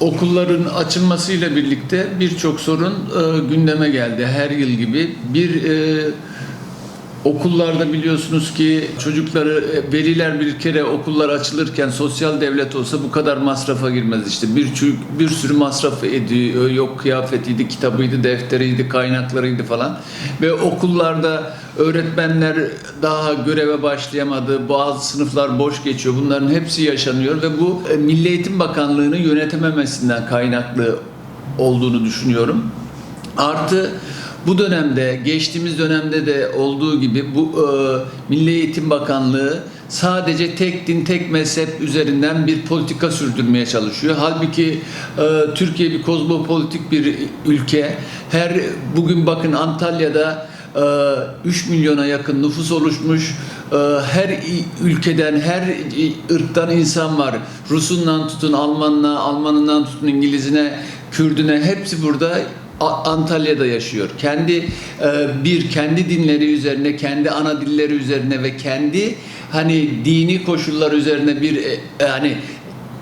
Okulların açılmasıyla birlikte birçok sorun e, gündeme geldi her yıl gibi. Bir e, okullarda biliyorsunuz ki çocukları e, veliler bir kere okullar açılırken sosyal devlet olsa bu kadar masrafa girmez işte. Bir bir sürü masraf ediyor. Yok kıyafetiydi, kitabıydı, defteriydi, kaynaklarıydı falan. Ve okullarda öğretmenler daha göreve başlayamadı. Bazı sınıflar boş geçiyor. Bunların hepsi yaşanıyor ve bu e, Milli Eğitim Bakanlığı'nı yönetememesinden kaynaklı olduğunu düşünüyorum. Artı bu dönemde, geçtiğimiz dönemde de olduğu gibi bu e, Milli Eğitim Bakanlığı sadece tek din, tek mezhep üzerinden bir politika sürdürmeye çalışıyor. Halbuki e, Türkiye bir kozmopolitik bir ülke. Her bugün bakın Antalya'da e, 3 milyona yakın nüfus oluşmuş. E, Her ülkeden, her ırktan insan var. Rusundan tutun Almanına, Almanından tutun İngilizine, Kürdüne hepsi burada Antalya'da yaşıyor. Kendi e, bir kendi dinleri üzerine, kendi ana dilleri üzerine ve kendi hani dini koşullar üzerine bir e, yani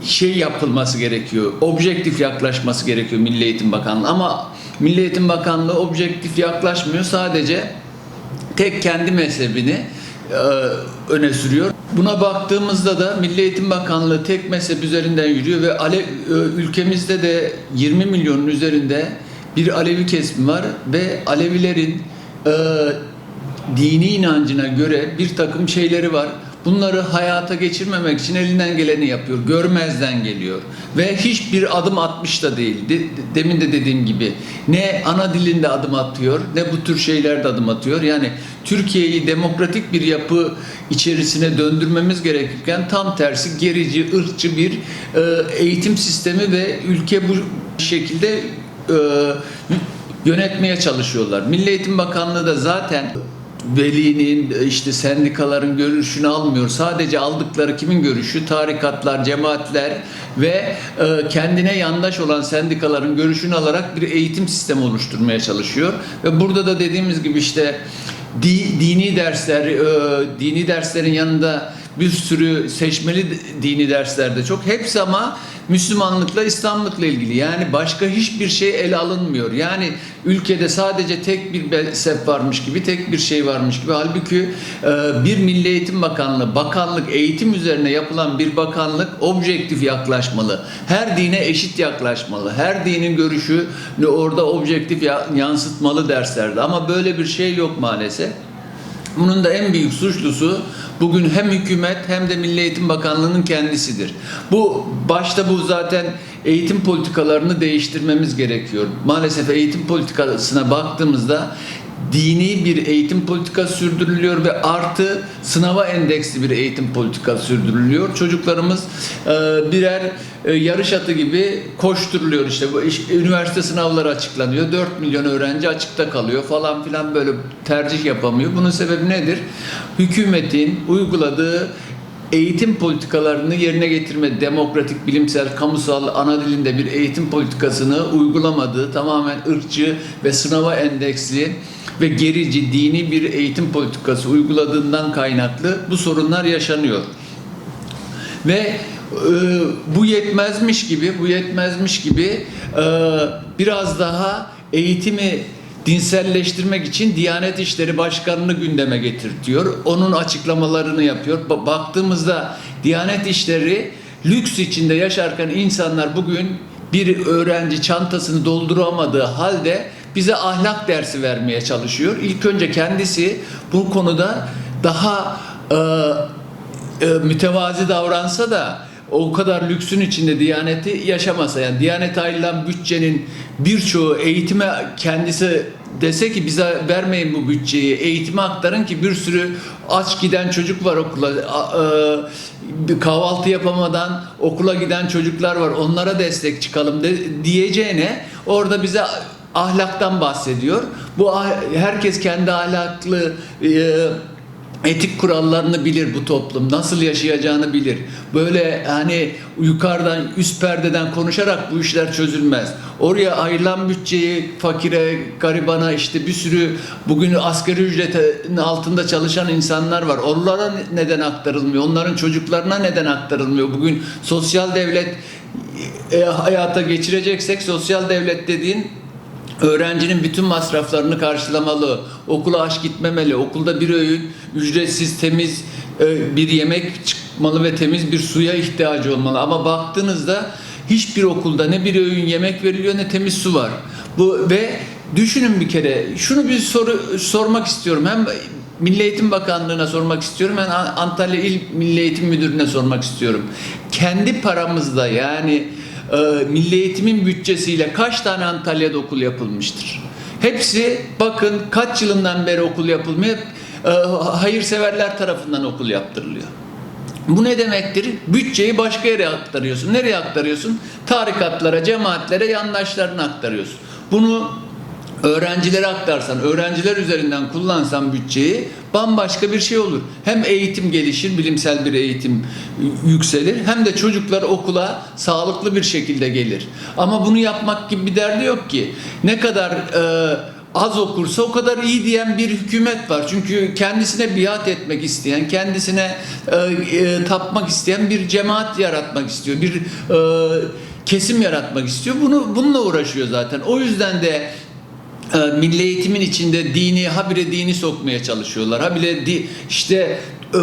şey yapılması gerekiyor. Objektif yaklaşması gerekiyor Milli Eğitim Bakanlığı ama Milli Eğitim Bakanlığı objektif yaklaşmıyor. Sadece tek kendi mezhebini e, öne sürüyor. Buna baktığımızda da Milli Eğitim Bakanlığı tek mezhep üzerinden yürüyor ve e, ülkemizde de 20 milyonun üzerinde bir Alevi kesimi var ve Alevilerin e, dini inancına göre bir takım şeyleri var. Bunları hayata geçirmemek için elinden geleni yapıyor. Görmezden geliyor. Ve hiçbir adım atmış da değil. De- demin de dediğim gibi. Ne ana dilinde adım atıyor ne bu tür şeylerde adım atıyor. Yani Türkiye'yi demokratik bir yapı içerisine döndürmemiz gerekirken tam tersi gerici, ırkçı bir e, eğitim sistemi ve ülke bu şekilde yönetmeye çalışıyorlar. Milli Eğitim Bakanlığı da zaten velinin işte sendikaların görüşünü almıyor. Sadece aldıkları kimin görüşü? Tarikatlar, cemaatler ve e, kendine yandaş olan sendikaların görüşünü alarak bir eğitim sistemi oluşturmaya çalışıyor. Ve burada da dediğimiz gibi işte di- dini dersler, e, dini derslerin yanında bir sürü seçmeli dini derslerde çok. Hepsi ama Müslümanlıkla, İslamlıkla ilgili. Yani başka hiçbir şey ele alınmıyor. Yani ülkede sadece tek bir mezhep varmış gibi, tek bir şey varmış gibi. Halbuki e, bir Milli Eğitim Bakanlığı, bakanlık eğitim üzerine yapılan bir bakanlık objektif yaklaşmalı. Her dine eşit yaklaşmalı. Her dinin görüşünü orada objektif ya- yansıtmalı derslerde. Ama böyle bir şey yok maalesef. Bunun da en büyük suçlusu bugün hem hükümet hem de Milli Eğitim Bakanlığı'nın kendisidir. Bu başta bu zaten eğitim politikalarını değiştirmemiz gerekiyor. Maalesef eğitim politikasına baktığımızda dini bir eğitim politikası sürdürülüyor ve artı sınava endeksli bir eğitim politikası sürdürülüyor. Çocuklarımız e, birer e, yarış atı gibi koşturuluyor işte. Bu Üniversite sınavları açıklanıyor. 4 milyon öğrenci açıkta kalıyor falan filan böyle tercih yapamıyor. Bunun sebebi nedir? Hükümetin uyguladığı eğitim politikalarını yerine getirme, demokratik, bilimsel, kamusal, ana dilinde bir eğitim politikasını uygulamadığı tamamen ırkçı ve sınava endeksli ve gerici dini bir eğitim politikası uyguladığından kaynaklı bu sorunlar yaşanıyor. Ve e, bu yetmezmiş gibi, bu yetmezmiş gibi e, biraz daha eğitimi dinselleştirmek için Diyanet İşleri Başkanı'nı gündeme getirtiyor. Onun açıklamalarını yapıyor. Ba- Baktığımızda Diyanet İşleri lüks içinde yaşarken insanlar bugün bir öğrenci çantasını dolduramadığı halde bize ahlak dersi vermeye çalışıyor. İlk önce kendisi bu konuda daha e, e, mütevazi davransa da o kadar lüksün içinde Diyaneti yaşamasa yani Diyanete ayrılan bütçenin birçoğu eğitime kendisi dese ki bize vermeyin bu bütçeyi eğitime aktarın ki bir sürü aç giden çocuk var okula e, kahvaltı yapamadan okula giden çocuklar var onlara destek çıkalım de, diyeceğine orada bize ahlaktan bahsediyor. Bu herkes kendi ahlaklı e, etik kurallarını bilir bu toplum. Nasıl yaşayacağını bilir. Böyle hani yukarıdan üst perdeden konuşarak bu işler çözülmez. Oraya ayrılan bütçeyi fakire, garibana işte bir sürü bugün asgari ücretin altında çalışan insanlar var. Onlara neden aktarılmıyor? Onların çocuklarına neden aktarılmıyor? Bugün sosyal devlet e, hayata geçireceksek sosyal devlet dediğin öğrencinin bütün masraflarını karşılamalı, okula aç gitmemeli, okulda bir öğün ücretsiz, temiz e, bir yemek çıkmalı ve temiz bir suya ihtiyacı olmalı. Ama baktığınızda hiçbir okulda ne bir öğün yemek veriliyor ne temiz su var. Bu ve düşünün bir kere şunu bir soru sormak istiyorum. Hem Milli Eğitim Bakanlığı'na sormak istiyorum. Ben An- Antalya İl Milli Eğitim Müdürü'ne sormak istiyorum. Kendi paramızla yani e, Milli Eğitim'in bütçesiyle kaç tane Antalya'da okul yapılmıştır? Hepsi bakın kaç yılından beri okul yapılmıyor. E, hayırseverler tarafından okul yaptırılıyor. Bu ne demektir? Bütçeyi başka yere aktarıyorsun. Nereye aktarıyorsun? Tarikatlara, cemaatlere, yandaşlarına aktarıyorsun. Bunu öğrencilere aktarsan, öğrenciler üzerinden kullansan bütçeyi bambaşka bir şey olur. Hem eğitim gelişir, bilimsel bir eğitim yükselir hem de çocuklar okula sağlıklı bir şekilde gelir. Ama bunu yapmak gibi bir derdi yok ki. Ne kadar e, az okursa o kadar iyi diyen bir hükümet var. Çünkü kendisine biat etmek isteyen, kendisine e, e, tapmak isteyen bir cemaat yaratmak istiyor. Bir e, kesim yaratmak istiyor. Bunu bununla uğraşıyor zaten. O yüzden de milli eğitimin içinde dini habire dini sokmaya çalışıyorlar. Habire di, işte e,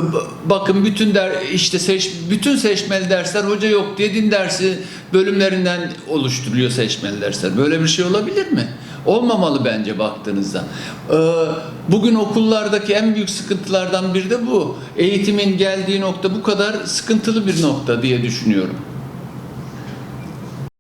bakın bütün der işte seç, bütün seçmeli dersler hoca yok diye din dersi bölümlerinden oluşturuluyor seçmeli dersler. Böyle bir şey olabilir mi? Olmamalı bence baktığınızda. E, Bugün okullardaki en büyük sıkıntılardan biri de bu. Eğitimin geldiği nokta bu kadar sıkıntılı bir nokta diye düşünüyorum.